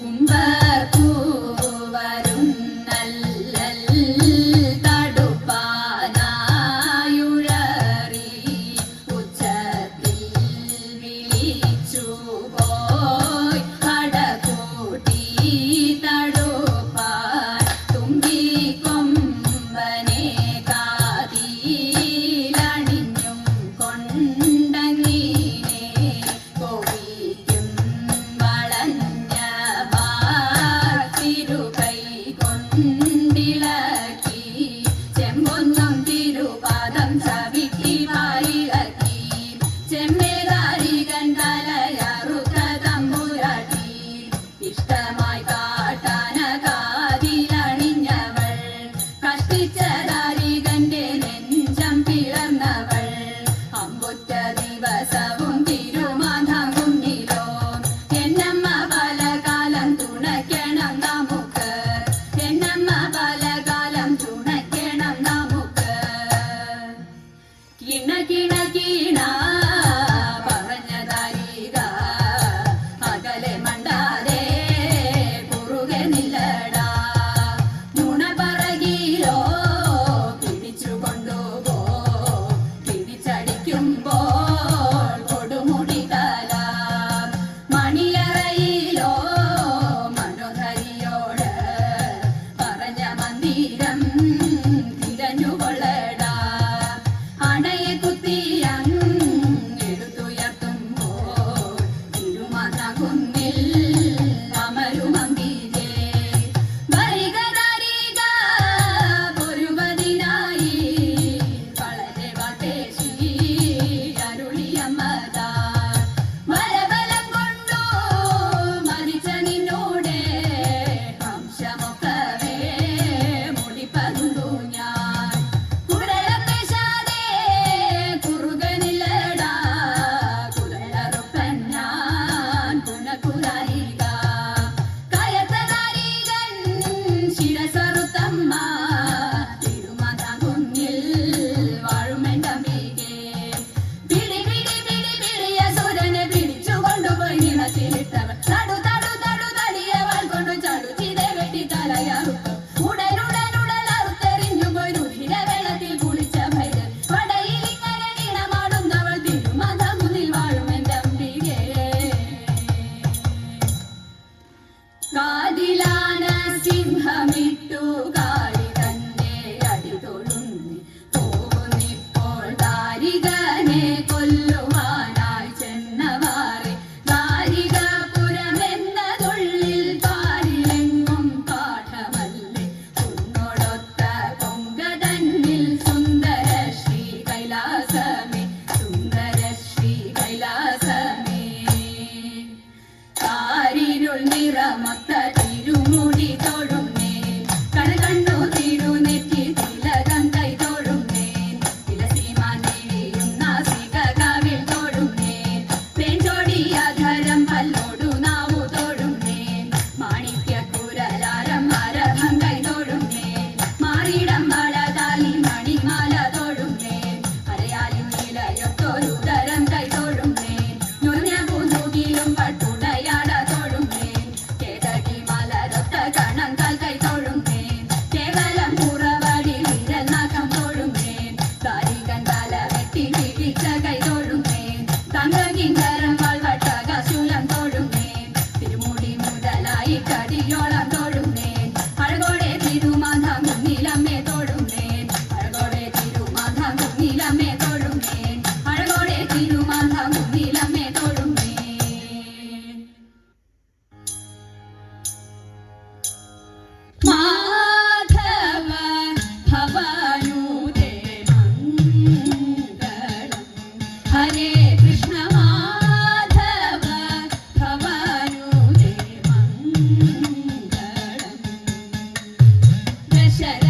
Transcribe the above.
Kumbha എന്നമ്മ പലകാലം തുണയ്ക്കണം നമുക്ക്. എന്നമ്മ പലകാലം തുണയ്ക്കണം നമുക്ക്. കിണ കിണ കിണ സിംഹമിട്ടു Yeah.